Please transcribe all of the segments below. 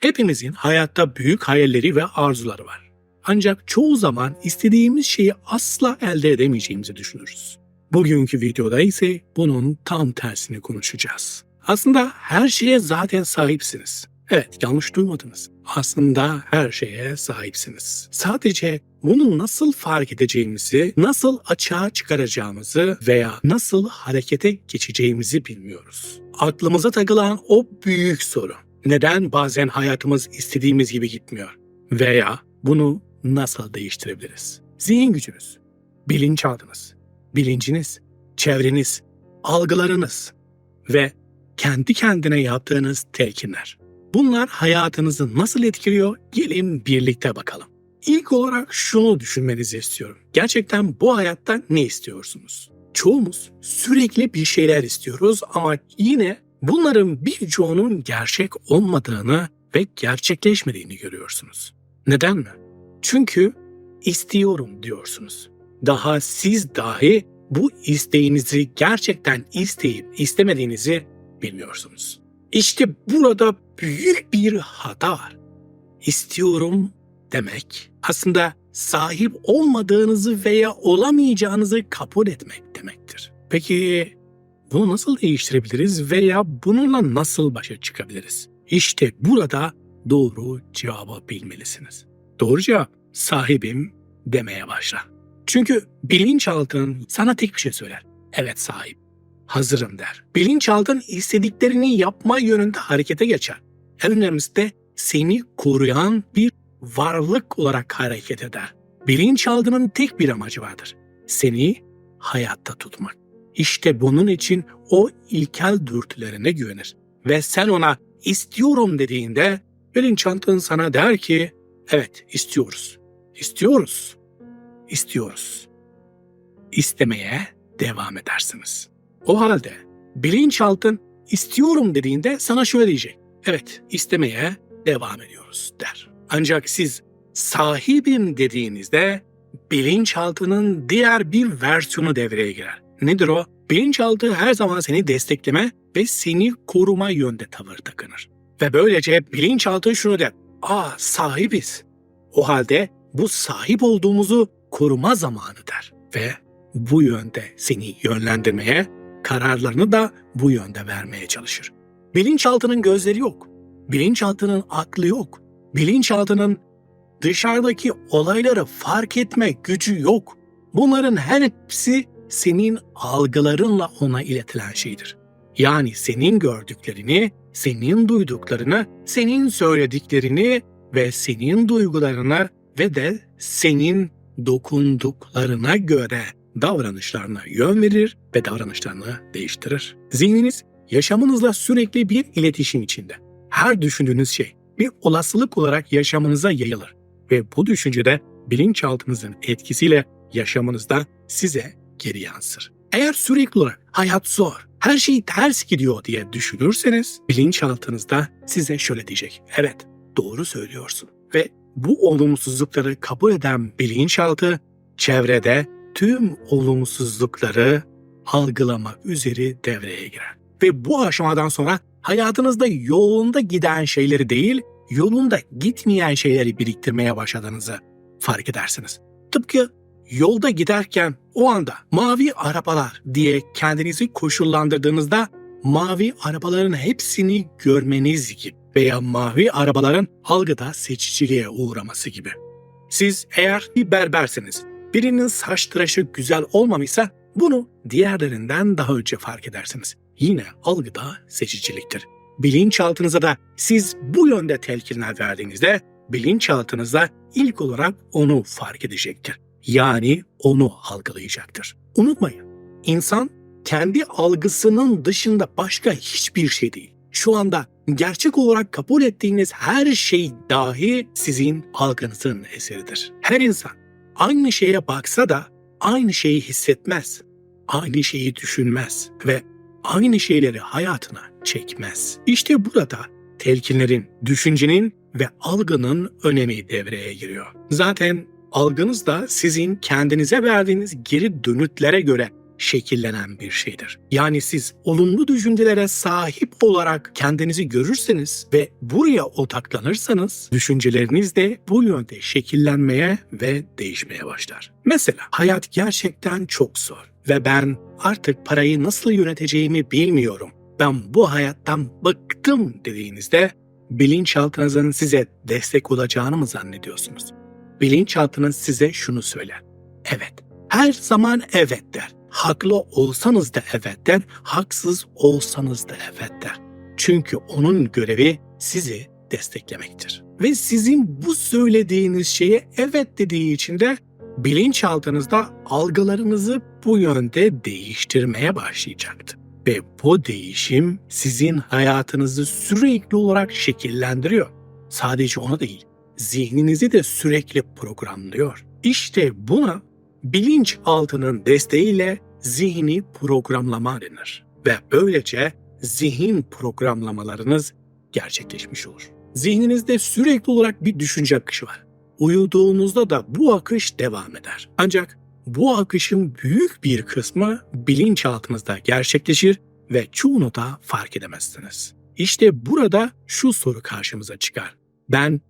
Hepimizin hayatta büyük hayalleri ve arzuları var. Ancak çoğu zaman istediğimiz şeyi asla elde edemeyeceğimizi düşünürüz. Bugünkü videoda ise bunun tam tersini konuşacağız. Aslında her şeye zaten sahipsiniz. Evet yanlış duymadınız. Aslında her şeye sahipsiniz. Sadece bunu nasıl fark edeceğimizi, nasıl açığa çıkaracağımızı veya nasıl harekete geçeceğimizi bilmiyoruz. Aklımıza takılan o büyük soru. Neden bazen hayatımız istediğimiz gibi gitmiyor? Veya bunu nasıl değiştirebiliriz? Zihin gücünüz, bilinçaltınız, bilinciniz, çevreniz, algılarınız ve kendi kendine yaptığınız telkinler. Bunlar hayatınızı nasıl etkiliyor? Gelin birlikte bakalım. İlk olarak şunu düşünmenizi istiyorum. Gerçekten bu hayatta ne istiyorsunuz? Çoğumuz sürekli bir şeyler istiyoruz ama yine bunların birçoğunun gerçek olmadığını ve gerçekleşmediğini görüyorsunuz. Neden mi? Çünkü istiyorum diyorsunuz. Daha siz dahi bu isteğinizi gerçekten isteyip istemediğinizi bilmiyorsunuz. İşte burada büyük bir hata var. İstiyorum demek aslında sahip olmadığınızı veya olamayacağınızı kabul etmek demektir. Peki bunu nasıl değiştirebiliriz veya bununla nasıl başa çıkabiliriz? İşte burada doğru cevabı bilmelisiniz. Doğru cevap sahibim demeye başla. Çünkü bilinçaltın sana tek bir şey söyler. Evet sahip. Hazırım der. Bilinçaltın istediklerini yapma yönünde harekete geçer. En önemlisi de seni koruyan bir varlık olarak hareket eder. Bilinçaltının tek bir amacı vardır. Seni hayatta tutmak. İşte bunun için o ilkel dürtülerine güvenir. Ve sen ona istiyorum dediğinde bilinçaltın sana der ki evet istiyoruz. İstiyoruz. İstiyoruz. İstemeye devam edersiniz. O halde bilinçaltın istiyorum dediğinde sana şöyle diyecek. Evet istemeye devam ediyoruz der. Ancak siz sahibim dediğinizde bilinçaltının diğer bir versiyonu devreye girer. Nedir o? Bilinçaltı her zaman seni destekleme ve seni koruma yönde tavır takınır. Ve böylece bilinçaltı şunu der. Aa sahibiz. O halde bu sahip olduğumuzu koruma zamanı der. Ve bu yönde seni yönlendirmeye, kararlarını da bu yönde vermeye çalışır. Bilinçaltının gözleri yok. Bilinçaltının aklı yok. Bilinçaltının dışarıdaki olayları fark etme gücü yok. Bunların her hepsi senin algılarınla ona iletilen şeydir. Yani senin gördüklerini, senin duyduklarını, senin söylediklerini ve senin duygularına ve de senin dokunduklarına göre davranışlarına yön verir ve davranışlarını değiştirir. Zihniniz yaşamınızla sürekli bir iletişim içinde. Her düşündüğünüz şey bir olasılık olarak yaşamınıza yayılır ve bu düşünce de bilinçaltınızın etkisiyle yaşamınızda size geri yansır. Eğer sürekli olarak hayat zor, her şey ters gidiyor diye düşünürseniz bilinçaltınızda size şöyle diyecek. Evet, doğru söylüyorsun. Ve bu olumsuzlukları kabul eden bilinçaltı çevrede tüm olumsuzlukları algılamak üzere devreye girer. Ve bu aşamadan sonra hayatınızda yolunda giden şeyleri değil, yolunda gitmeyen şeyleri biriktirmeye başladığınızı fark edersiniz. Tıpkı yolda giderken o anda mavi arabalar diye kendinizi koşullandırdığınızda mavi arabaların hepsini görmeniz gibi veya mavi arabaların algıda seçiciliğe uğraması gibi. Siz eğer bir berberseniz, birinin saç tıraşı güzel olmamışsa bunu diğerlerinden daha önce fark edersiniz. Yine algıda seçiciliktir. Bilinçaltınıza da siz bu yönde telkinler verdiğinizde bilinçaltınızda ilk olarak onu fark edecektir. Yani onu algılayacaktır. Unutmayın, insan kendi algısının dışında başka hiçbir şey değil. Şu anda gerçek olarak kabul ettiğiniz her şey dahi sizin algınızın eseridir. Her insan aynı şeye baksa da aynı şeyi hissetmez, aynı şeyi düşünmez ve aynı şeyleri hayatına çekmez. İşte burada telkinlerin, düşüncenin ve algının önemi devreye giriyor. Zaten algınız da sizin kendinize verdiğiniz geri dönütlere göre şekillenen bir şeydir. Yani siz olumlu düşüncelere sahip olarak kendinizi görürseniz ve buraya odaklanırsanız düşünceleriniz de bu yönde şekillenmeye ve değişmeye başlar. Mesela hayat gerçekten çok zor ve ben artık parayı nasıl yöneteceğimi bilmiyorum. Ben bu hayattan bıktım dediğinizde bilinçaltınızın size destek olacağını mı zannediyorsunuz? Bilinçaltınız size şunu söyler. Evet, her zaman evet der. Haklı olsanız da evet der, haksız olsanız da evet der. Çünkü onun görevi sizi desteklemektir. Ve sizin bu söylediğiniz şeye evet dediği için de bilinçaltınızda algılarınızı bu yönde değiştirmeye başlayacaktır. Ve bu değişim sizin hayatınızı sürekli olarak şekillendiriyor. Sadece onu değil, zihninizi de sürekli programlıyor. İşte buna bilinçaltının desteğiyle zihni programlama denir. Ve böylece zihin programlamalarınız gerçekleşmiş olur. Zihninizde sürekli olarak bir düşünce akışı var. Uyuduğunuzda da bu akış devam eder. Ancak bu akışın büyük bir kısmı bilinçaltınızda gerçekleşir ve çoğunu da fark edemezsiniz. İşte burada şu soru karşımıza çıkar. Ben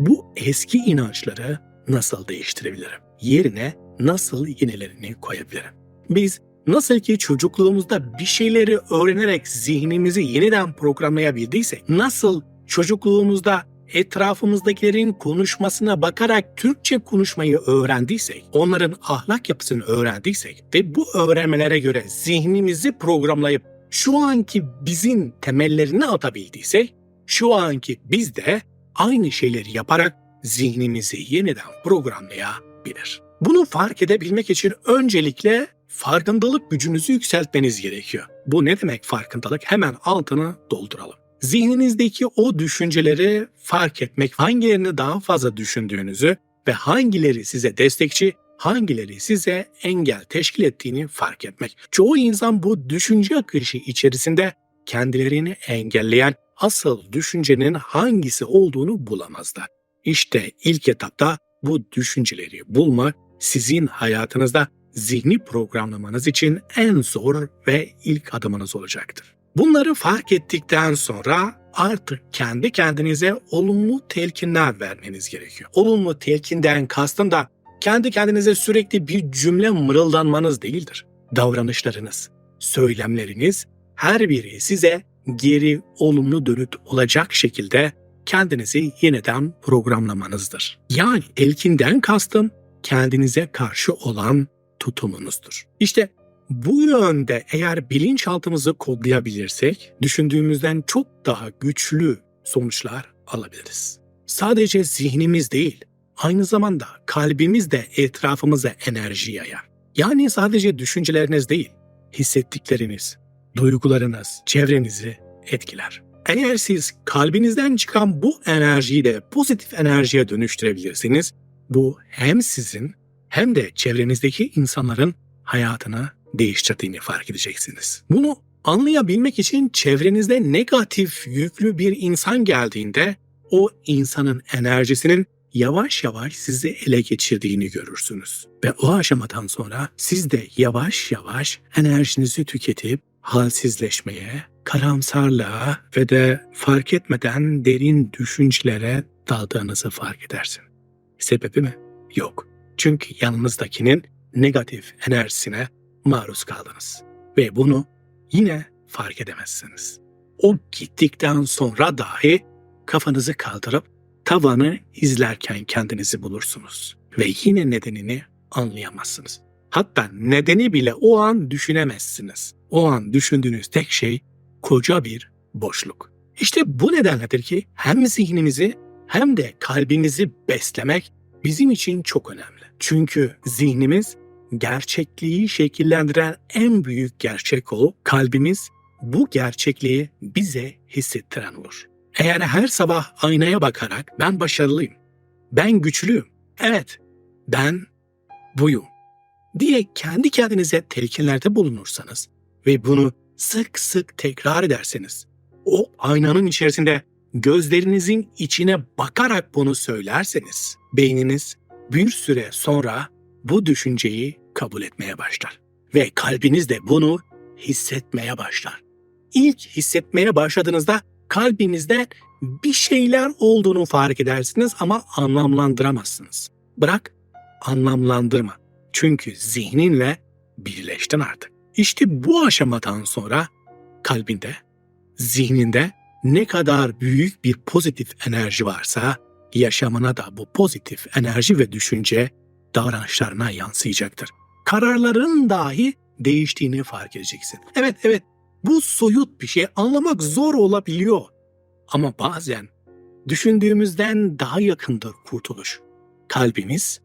bu eski inançları nasıl değiştirebilirim? Yerine nasıl yenilerini koyabilirim? Biz nasıl ki çocukluğumuzda bir şeyleri öğrenerek zihnimizi yeniden programlayabildiysek, nasıl çocukluğumuzda etrafımızdakilerin konuşmasına bakarak Türkçe konuşmayı öğrendiysek, onların ahlak yapısını öğrendiysek ve bu öğrenmelere göre zihnimizi programlayıp şu anki bizim temellerini atabildiysek, şu anki biz de aynı şeyleri yaparak zihnimizi yeniden programlayabilir. Bunu fark edebilmek için öncelikle farkındalık gücünüzü yükseltmeniz gerekiyor. Bu ne demek farkındalık? Hemen altını dolduralım. Zihninizdeki o düşünceleri fark etmek, hangilerini daha fazla düşündüğünüzü ve hangileri size destekçi, hangileri size engel teşkil ettiğini fark etmek. Çoğu insan bu düşünce akışı içerisinde kendilerini engelleyen asıl düşüncenin hangisi olduğunu bulamazlar. İşte ilk etapta bu düşünceleri bulmak sizin hayatınızda zihni programlamanız için en zor ve ilk adımınız olacaktır. Bunları fark ettikten sonra artık kendi kendinize olumlu telkinler vermeniz gerekiyor. Olumlu telkinden kastım da kendi kendinize sürekli bir cümle mırıldanmanız değildir. Davranışlarınız, söylemleriniz her biri size geri olumlu dönüt olacak şekilde kendinizi yeniden programlamanızdır. Yani telkinden kastım kendinize karşı olan tutumunuzdur. İşte bu yönde eğer bilinçaltımızı kodlayabilirsek düşündüğümüzden çok daha güçlü sonuçlar alabiliriz. Sadece zihnimiz değil, aynı zamanda kalbimiz de etrafımıza enerji yayar. Yani sadece düşünceleriniz değil, hissettikleriniz, duygularınız çevrenizi etkiler. Eğer siz kalbinizden çıkan bu enerjiyi de pozitif enerjiye dönüştürebilirsiniz, bu hem sizin hem de çevrenizdeki insanların hayatını değiştirdiğini fark edeceksiniz. Bunu anlayabilmek için çevrenizde negatif yüklü bir insan geldiğinde o insanın enerjisinin yavaş yavaş sizi ele geçirdiğini görürsünüz. Ve o aşamadan sonra siz de yavaş yavaş enerjinizi tüketip halsizleşmeye, karamsarlığa ve de fark etmeden derin düşüncelere daldığınızı fark edersin. Sebebi mi? Yok. Çünkü yanınızdakinin negatif enerjisine maruz kaldınız. Ve bunu yine fark edemezsiniz. O gittikten sonra dahi kafanızı kaldırıp tavanı izlerken kendinizi bulursunuz. Ve yine nedenini anlayamazsınız. Hatta nedeni bile o an düşünemezsiniz. O an düşündüğünüz tek şey koca bir boşluk. İşte bu nedenledir ki hem zihnimizi hem de kalbimizi beslemek bizim için çok önemli. Çünkü zihnimiz gerçekliği şekillendiren en büyük gerçek o, kalbimiz bu gerçekliği bize hissettiren olur. Eğer her sabah aynaya bakarak ben başarılıyım, ben güçlüyüm, evet ben buyum diye kendi kendinize telkinlerde bulunursanız ve bunu sık sık tekrar ederseniz, o aynanın içerisinde gözlerinizin içine bakarak bunu söylerseniz, beyniniz bir süre sonra bu düşünceyi kabul etmeye başlar. ve kalbiniz de bunu hissetmeye başlar. İlk hissetmeye başladığınızda kalbinizde bir şeyler olduğunu fark edersiniz ama anlamlandıramazsınız. Bırak anlamlandırma. Çünkü zihninle birleştin artık. İşte bu aşamadan sonra kalbinde, zihninde ne kadar büyük bir pozitif enerji varsa yaşamına da bu pozitif enerji ve düşünce davranışlarına yansıyacaktır. Kararların dahi değiştiğini fark edeceksin. Evet evet bu soyut bir şey anlamak zor olabiliyor. Ama bazen düşündüğümüzden daha yakındır kurtuluş. Kalbimiz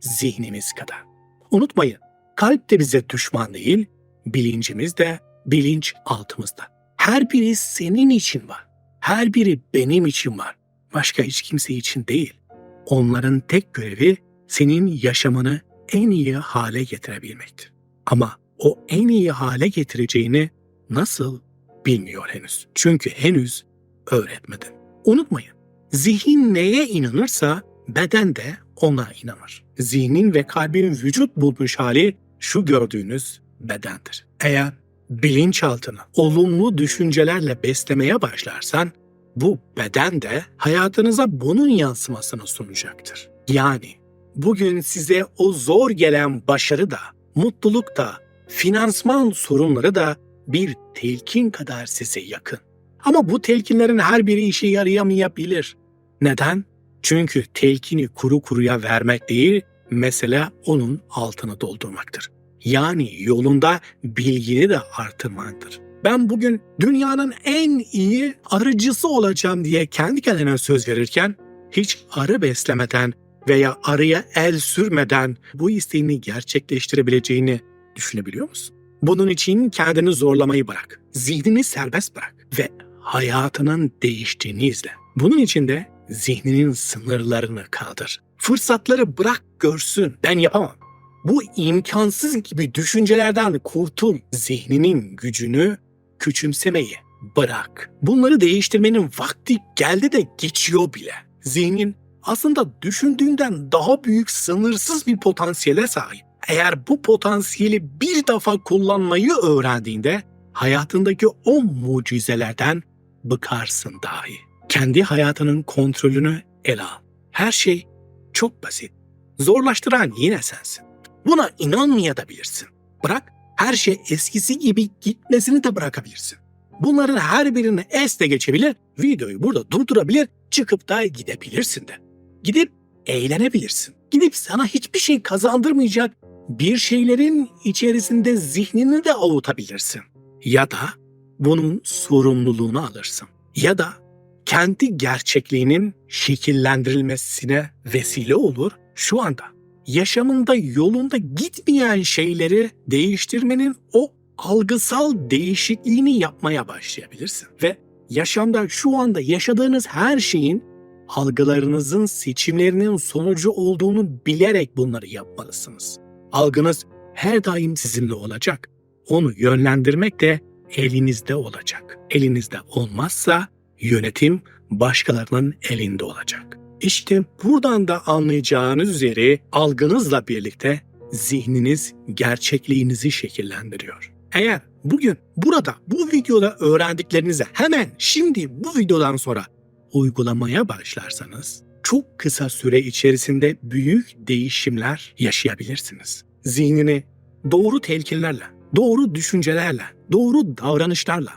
zihnimiz kadar. Unutmayın kalp de bize düşman değil, bilincimiz de bilinç altımızda. Her biri senin için var. Her biri benim için var. Başka hiç kimse için değil. Onların tek görevi senin yaşamını en iyi hale getirebilmektir. Ama o en iyi hale getireceğini nasıl bilmiyor henüz. Çünkü henüz öğretmedin. Unutmayın. Zihin neye inanırsa beden de ona inanır. Zihnin ve kalbin vücut bulmuş hali şu gördüğünüz bedendir. Eğer bilinçaltını olumlu düşüncelerle beslemeye başlarsan bu beden de hayatınıza bunun yansımasını sunacaktır. Yani bugün size o zor gelen başarı da, mutluluk da, finansman sorunları da bir telkin kadar size yakın. Ama bu telkinlerin her biri işe yarayamayabilir. Neden? Çünkü telkini kuru kuruya vermek değil, mesele onun altını doldurmaktır. Yani yolunda bilgini de artırmaktır. Ben bugün dünyanın en iyi arıcısı olacağım diye kendi kendine söz verirken hiç arı beslemeden veya arıya el sürmeden bu isteğini gerçekleştirebileceğini düşünebiliyor musun? Bunun için kendini zorlamayı bırak. Zihnini serbest bırak ve hayatının değiştiğini izle. Bunun için de zihninin sınırlarını kaldır. Fırsatları bırak görsün. Ben yapamam. Bu imkansız gibi düşüncelerden kurtul. Zihninin gücünü küçümsemeyi bırak. Bunları değiştirmenin vakti geldi de geçiyor bile. Zihnin aslında düşündüğünden daha büyük sınırsız bir potansiyele sahip. Eğer bu potansiyeli bir defa kullanmayı öğrendiğinde hayatındaki o mucizelerden bıkarsın dahi. Kendi hayatının kontrolünü ele al. Her şey çok basit. Zorlaştıran yine sensin. Buna inanmayabilirsin. Bırak her şey eskisi gibi gitmesini de bırakabilirsin. Bunların her birini es de geçebilir, videoyu burada durdurabilir, çıkıp da gidebilirsin de. Gidip eğlenebilirsin. Gidip sana hiçbir şey kazandırmayacak bir şeylerin içerisinde zihnini de avutabilirsin. Ya da bunun sorumluluğunu alırsın. Ya da kendi gerçekliğinin şekillendirilmesine vesile olur şu anda. Yaşamında yolunda gitmeyen şeyleri değiştirmenin o algısal değişikliğini yapmaya başlayabilirsin. Ve yaşamda şu anda yaşadığınız her şeyin algılarınızın seçimlerinin sonucu olduğunu bilerek bunları yapmalısınız. Algınız her daim sizinle olacak. Onu yönlendirmek de elinizde olacak. Elinizde olmazsa yönetim başkalarının elinde olacak. İşte buradan da anlayacağınız üzere algınızla birlikte zihniniz gerçekliğinizi şekillendiriyor. Eğer bugün burada bu videoda öğrendiklerinizi hemen şimdi bu videodan sonra uygulamaya başlarsanız çok kısa süre içerisinde büyük değişimler yaşayabilirsiniz. Zihnini doğru telkinlerle, doğru düşüncelerle, doğru davranışlarla,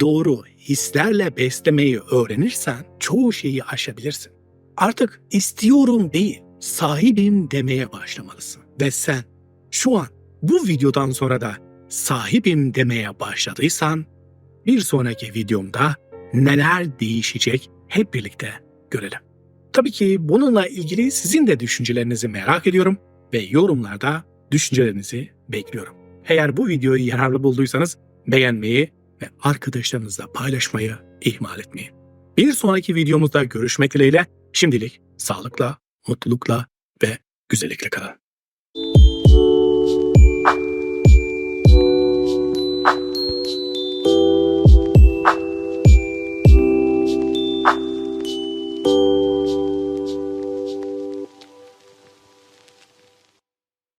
doğru hislerle beslemeyi öğrenirsen çoğu şeyi aşabilirsin. Artık istiyorum değil, sahibim demeye başlamalısın. Ve sen şu an bu videodan sonra da sahibim demeye başladıysan bir sonraki videomda neler değişecek hep birlikte görelim. Tabii ki bununla ilgili sizin de düşüncelerinizi merak ediyorum ve yorumlarda düşüncelerinizi bekliyorum. Eğer bu videoyu yararlı bulduysanız beğenmeyi ve arkadaşlarınızla paylaşmayı ihmal etmeyin. Bir sonraki videomuzda görüşmek dileğiyle şimdilik sağlıkla, mutlulukla ve güzellikle kalın.